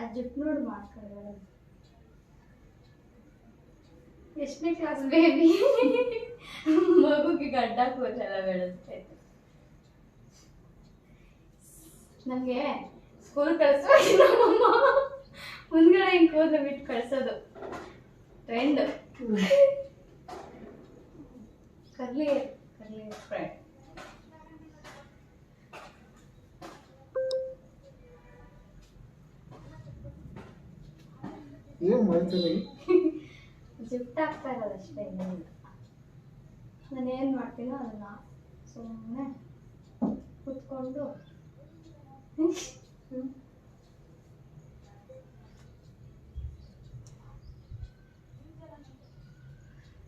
ಆ ಜುಟ್ ನೋಡಿ ಮಾಡ್ಕೊಳ್ಳೋದು ಎಷ್ಟನೇ ಕ್ಲಾಸ್ ಬೇಬಿ? ಮಗುಗೆ ಗಡ್ಡ ಕೂದಲೆಲ್ಲ ಬೆಳೆಸ್ತಾ ಇತ್ತು ನನಗೆ ಸ್ಕೂಲ್ ಕಳಿಸ್ಬೇಕು ನಮ್ಮಮ್ಮ ಮುಂದ್ಗಡೆ ಹಿಂಗೆ ಕೂದಲು ಬಿಟ್ಟು ಕಳ್ಸೋದು. Trend curly curly. ಫ್ರೆಂಡ್ ಏನ್ ಮಾಡ್ತೀನಿ ಜುಟ್ಟು ಆಗ್ತಾ ಇರೋದು ಅಷ್ಟೇ ನಾನು ಏನು ಮಾಡ್ತೀನೋ ಅದನ್ನ ಸುಮ್ಮನೆ ಕುತ್ಕೊಂಡು